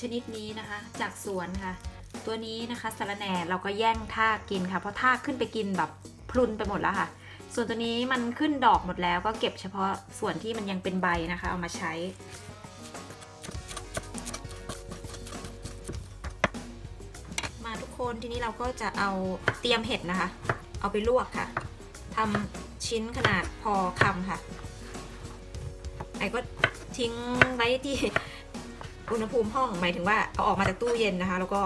ชนิดนี้นะคะ จากสวนค่ะ ตัวนี้นะคะสาระแหน่เราก็แย่งทากินค่ะ เพราะทากขึ้นไปกินแบบพลุนไปหมดแล้วค่ะ ส่วนตัวนี้มันขึ้นดอกหมดแล้วก็เก็บเฉพาะส่วนที่มันยังเป็นใบนะคะ เอามาใช้มาทุกคนทีนี้เราก็จะเอาเตรียมเห็ดนะคะ เอาไปลวกค่ะทำชิ้นขนาดพอคำค่ะ ไอ้ก็ทิ้งไว้ที่ อุณหภูมิห้องหมายถึงว่าเอาออกมาจากตู้เย็นนะคะ แล้วก็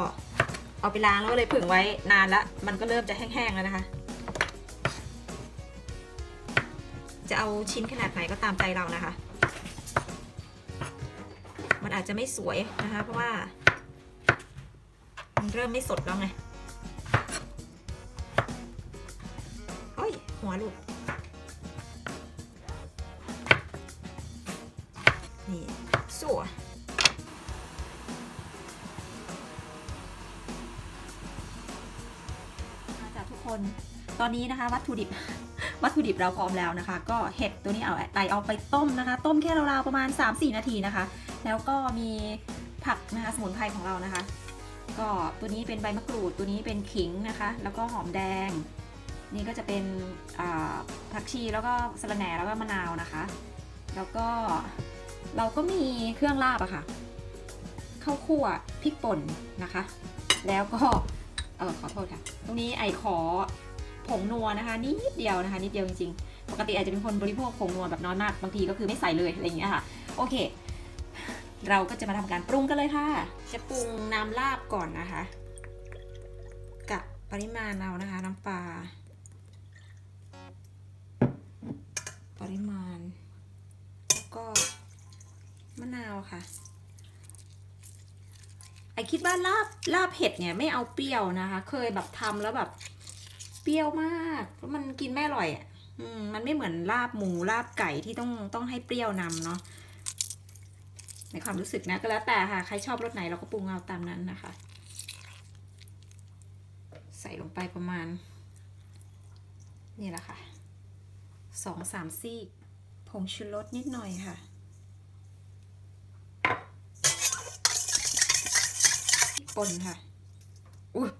เอาไปล้างแล้วก็เลยผึ่งไว้นานละมันก็เริ่มจะแห้งๆแล้วนะคะ จะเอาชิ้นขนาดไหนก็ตามใจเรานะคะ มันอาจจะไม่สวยนะคะ เพราะว่า มันเริ่มไม่สดแล้วไงโอ้ยหัวลุดนี่สวม คน ตอนนี้นะคะวัตถุดิบ วัตถุดิบเราพร้อมแล้วนะคะ ก็เห็ดตัวนี้เอาไอเอาไปต้มนะคะ ต้มแค่ราวๆประมาณ 3-4 นาทีนะคะ แล้วก็มีผักนะคะสมุนไพรของเรานะคะ ก็ตัวนี้เป็นใบมะกรูดตัวนี้เป็นขิงนะคะ แล้วก็หอมแดง นี่ก็จะเป็นผักชีแล้วก็สะระแหน่แล้วก็มะนาวนะคะ แล้วก็เราก็มีเครื่องลาบอะค่ะข้าวคั่วพริกป่นนะคะ แล้วก็ ออขอโทษค่ะ ตรงนี้ไอขอผงนัวนะคะนิดเดียวนะคะนิดเดียวจริงๆ ปกติอาจจะเป็นคนบริโภคผงนัวแบบน้อยมาก บางทีก็คือไม่ใส่เลยอะไรอย่างเงี้ยค่ะ โอเค เราก็จะมาทำการปรุงกันเลยค่ะ จะปรุงน้ำลาบก่อนนะคะกะปริมาณเอานะคะ น้ำปลา ปริมาณ แล้วก็มะนาวค่ะ ไอคิดว่าลาบลาบเผ็ดเนี่ยไม่เอาเปรี้ยวนะคะ เคยแบบทำแล้วแบบเปรี้ยวมากเพราะมันกินไม่อร่อยอะมมันไม่เหมือนลาบหมูลาบไก่ที่ต้องต้องให้เปรี้ยวนำเนาะในความรู้สึกนะก็แล้วแต่ค่ะ ใครชอบรสไหนเราก็ปรุงเอาตามนั้นนะคะ ใส่ลงไปประมาณ นี่แหละค่ะสองสามซีกผงชูรสนิดหน่อยค่ะ ป่นค่ะอุ้ย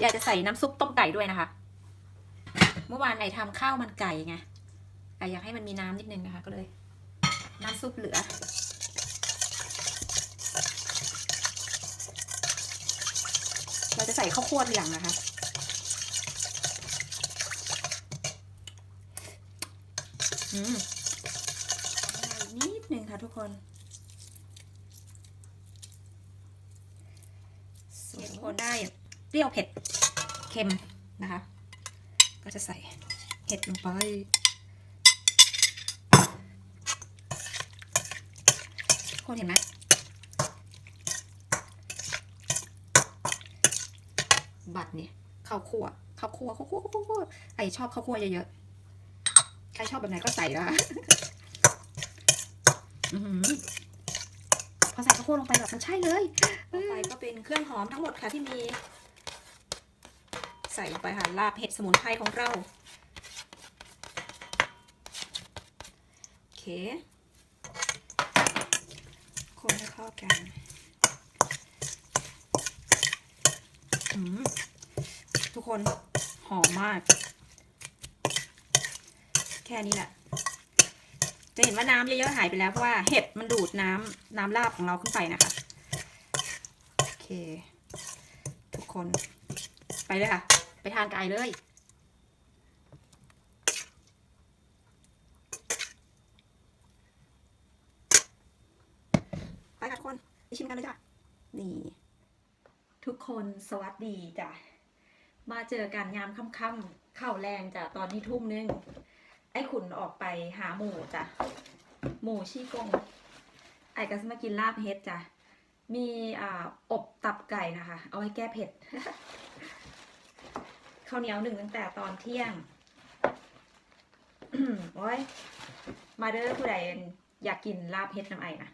อยากจะใส่น้ำซุปต้มไก่ด้วยนะคะ เมื่อวานไอทำข้าวมันไก่ไงไออยากให้มันมีน้ำนิดนึงนะคะ ก็เลย น้ำซุปเหลือ เราจะใส่ข้าวคั่วทีหลังนะคะ อืม นิดนึงค่ะทุกคนส่วนคนได้เปรี้ยวเผ็ดเค็มนะคะ ก็จะใส่เห็ดลงไปทุกคนเห็นไหมบัตรเนี่ยข้าวคั่วข้าวคั่วข้าวคั่วข้าวคั่วไอชอบข้าวคั่วเยอะๆใครชอบแบบไหนก็ใส่นะคะอื้อหือพอใส่ข้าวคั่วลงไปแบบมันใช่เลยต่อไปก็เป็นเครื่องหอมทั้งหมดค่ะที่มี ใส่ลงไปค่ะลาบเห็ดสมุนไพรของเรา โอเค คนให้เข้ากันอืมทุกคนหอมมากแค่นี้แหละ จะเห็นว่าน้ำเยอะๆหายไปแล้วเพราะว่าเห็ดมันดูดน้ำน้ำลาบของเราขึ้นไปนะคะ โอเค ทุกคน ไปเลยค่ะ ไปทานไก่เลยไปค่ะทุกคนไปชิมกันเลยจ้ะนี่ทุกคนสวัสดีจ้ะมาเจอกันยามค่ำๆเข้าแรงจ้ะตอนนี้ทุ่มนึง ไอ้ขุนออกไปหาหมูจ้ะ หมูชีกง ไอ้ก็จะมากินลาบเฮ็ดจ้ะ มีอ่าอบตับไก่นะคะ เอาไว้แก้เผ็ด ข้าวเหนียวหนึ่งตั้งแต่ตอนเที่ยงโอ้ย มาเด้อผู้ใดอยากกินลาบเฮ็ดน้ำไอนะ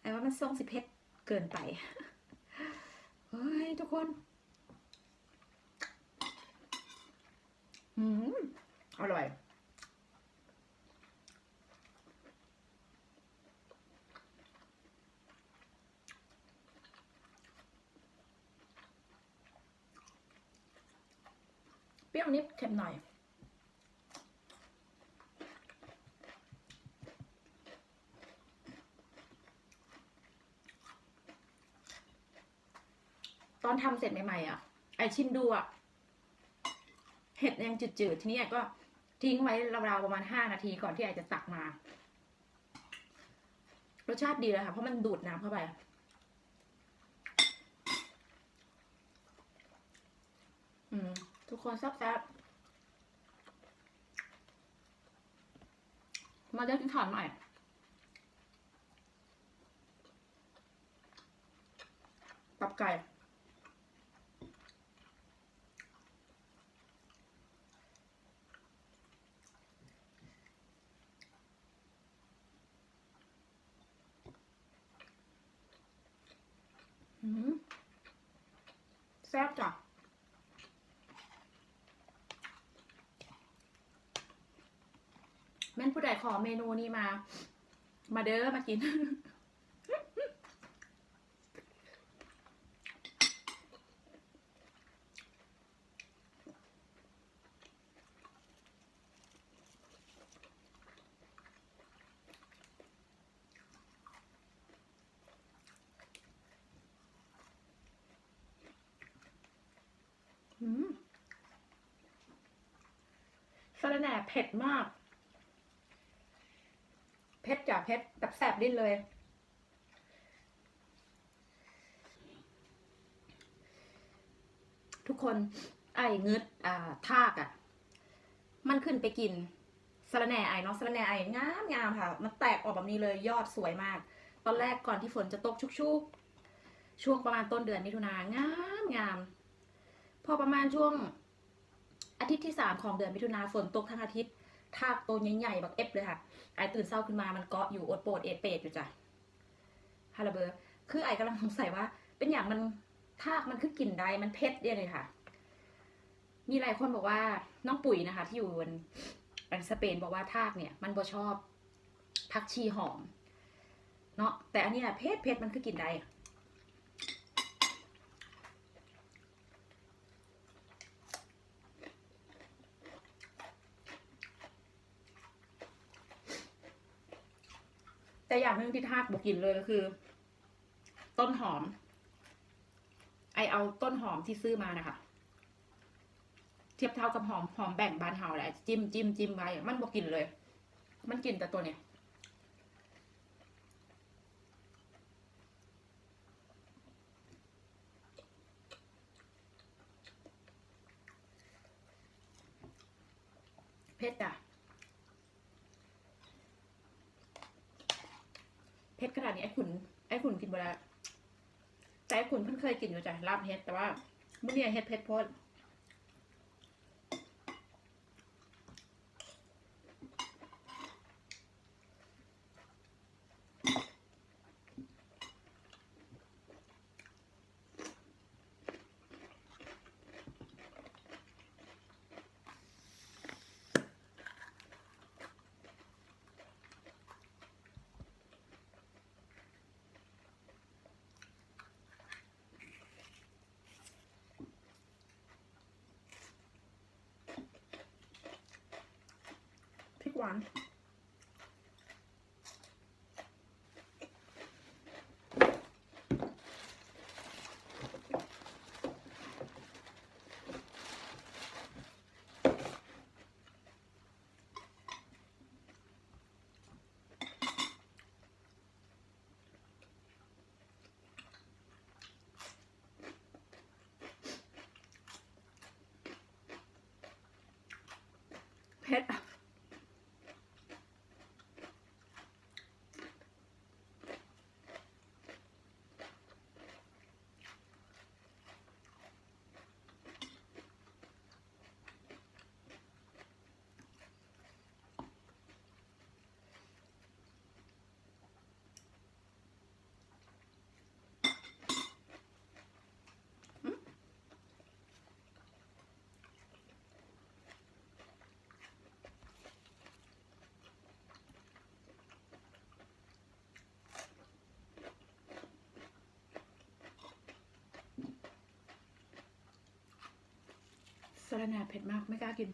ไอ้ว่ามันทรงสิเผ็ดเกินไป เฮ้ย ทุกคน อืม อร่อยเปรี้ยวนิดเค็มหน่อยตอนทำเสร็จใหม่ๆอะ ไอชิมดูอะ เห็ดยังจืดๆ ทีนี้ไอก็ ทิ้งไว้ราวๆประมาณห้านาทีก่อนที่ไอจะตักมารสชาติดีเลยค่ะ เพราะมันดูดน้ำเข้าไป อืม ทุกคนแซ่บๆมาเดี๋ยวกินข้าวใหม่ตับไก่ อืมแซ่บจ้ะ แม่นผู้ใด ขอเมนูนี้มา มาเด้อมากิน อืมสะระแหน่เผ็ดมาก เผ็ดจ้ะเผ็ด แบแสบดิ้นเลย ทุกคนไอ้เงึดอ่าทากอะ่ะ มันขึ้นไปกินสะระแหน่ไอ้เนาะสะระแหน่ไองามงามค่ะ มันแตกออกแบบนี้เลยยอดสวยมาก ตอนแรกก่อนที่ฝนจะตกชุกๆ ช่วงประมาณต้นเดือนมิถุนางามงาม พอประมาณช่วงอาทิตย์ที่สามของเดือนมิถุนาฝนตกทั้งอาทิตย์ ทากตัวใหญ่ๆแบบเอฟเลยค่ะ ไอตื่นเศร้าขึ้นมามันเกาะอยู่อดโปดเอดเปดอยู่จ้ะฮาราเบอร์ คือไอกำลังสงสัยว่า เป็นอย่างมันทากมันคือกินได้มันเผ็ดเดียเลยค่ะ มีหลายคนบอกว่าน้องปุ๋ยนะคะ ที่อยู่บนอันสเปนบอกว่าทากเนี่ย มันบ่ชอบผักชีหอม เนาะแต่อันนี้เผ็ดเผ็ดมันคือกินได้ แต่อย่างหนึ่งที่ทากบอกกินเลยก็คือ ต้นหอม ไอเอาต้นหอมที่ซื้อมานะคะเทียบเท่ากับหอมหอมแบ่งบานเฮาแหละจิ้มจิ้มจิ้มไว้มันบอกกินเลย มันกินแต่ตัวเนี้ยเผ็ดอะ เผ็ดขนาดนี้ไอ้ขุนไอ้ขุนกินบ่ได้แต่ไอ้ขุนเพิ่งเคยกินอยู่จ้ะลาบเฮ็ดแต่ว่าเมื่อนี้เฮ็ดเผ็ดโพด พะระแหน่เผ็ดมากไม่กล้ากิน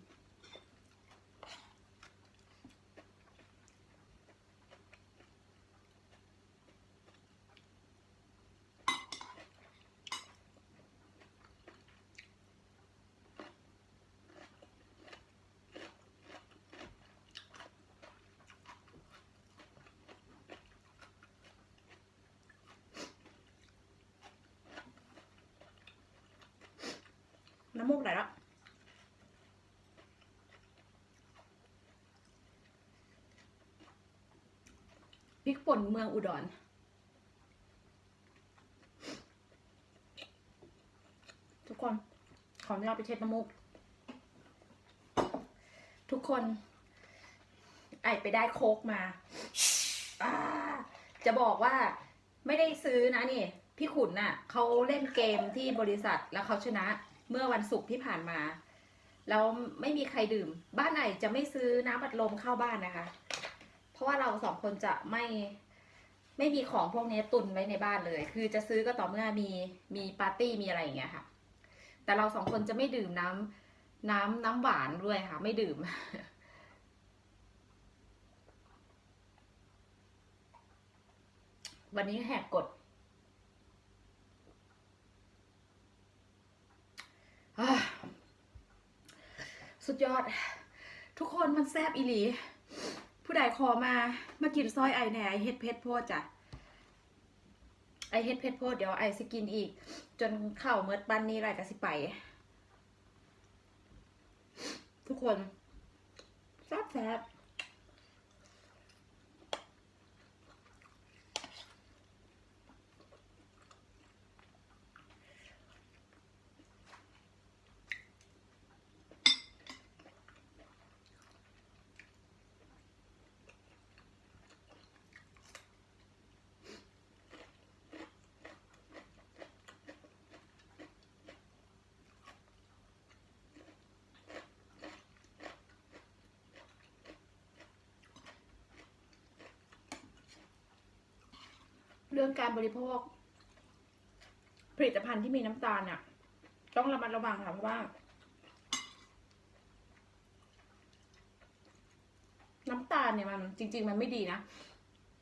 น้ำมูกไหลแล้ว พริกป่นเมืองอุดร ทุกคน ขออนุญาตไปเช็ดน้ำมูก ทุกคน ไอไปได้โคกมาาจะบอกว่าไม่ได้ซื้อนะนี่ พี่ขุนน่ะ เขาเล่นเกมที่บริษัทแล้วเขาชนะเมื่อวันศุกร์ที่ผ่านมา แล้วไม่มีใครดื่ม บ้านไหนจะไม่ซื้อน้ำอัดลมเข้าบ้านนะคะ ราะว่าเราสองคนจะไม่ไม่มีของพวกนี้ตุนไว้ในบ้านเลย คือจะซื้อก็ต่อเมื่อมีมีปาร์ตี้มีอะไรอย่างเงี้ยค่ะ แต่เราสองคนจะไม่ดื่มน้ำน้ำน้ำหวานด้วยค่ะ ไม่ดื่ม วันนี้แหกกฎสุดยอด ทุกคนมันแซบอีหลี ผู้ใดขอมามากินซอยไอแหน่ไอเฮ็ดเพชรโพดจ้ะไอเฮ็ดเพชรโพดเดี๋ยวไอสกินอีก จนเข่าเมิดปันนี้ไรก็สิไป ทุกคนแซบแซบ รื่องการบริโภค ผลิตภัณฑ์ที่มีน้ำตาลน่ะ ต้องระมัดระวังค่ะเพราะว่า น้ำตาลเนี่ยมันจริง ๆ มันไม่ดีนะ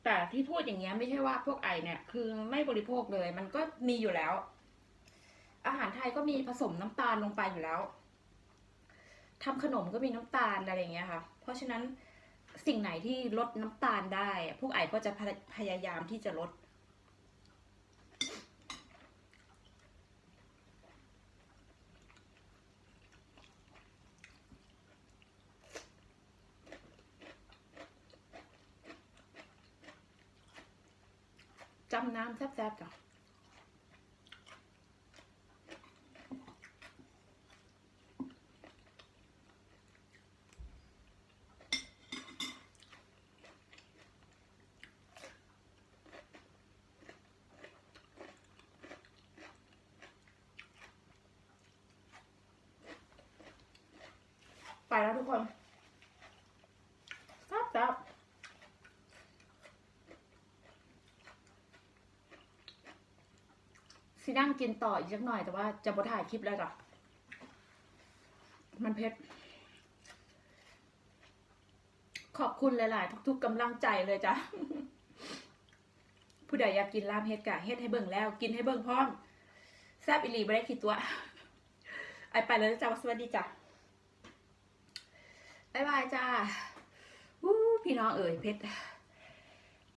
แต่ที่พูดอย่างเงี้ยไม่ใช่ว่าพวกไอเนี่ย คือไม่บริโภคเลย มันก็มีอยู่แล้ว อาหารไทยก็มีผสมน้ำตาลลงไปอยู่แล้วทำขนมก็มีน้ำตาลอะไรอย่างเงี้ยค่ะ เพราะฉะนั้นสิ่งไหนที่ลดน้ำตาลได้ พวกไอก็จะพยายามที่จะลด จำน้ำแซ่บๆจ้ะไปแล้วทุกคนแซ่บๆ สินั่งกินต่ออีกสักหน่อยแต่ว่าจะบ่ถ่ายคลิปแล้วจ้ะมันเผ็ดขอบคุณหลาย ๆ ทุก ๆกำลังใจเลยจ้ะผู้ใดอยากกินลาบเฮ็ดกะเฮ็ดให้เบิ่งแล้ว กินให้เบิ่งพร้อมแซบอีหลีไม่ได้คิดตัวไอไปเลยจ้ะสวัสดีจ้ะบ๊ายบายจ้าพี่น้องเอ๋ยเพชร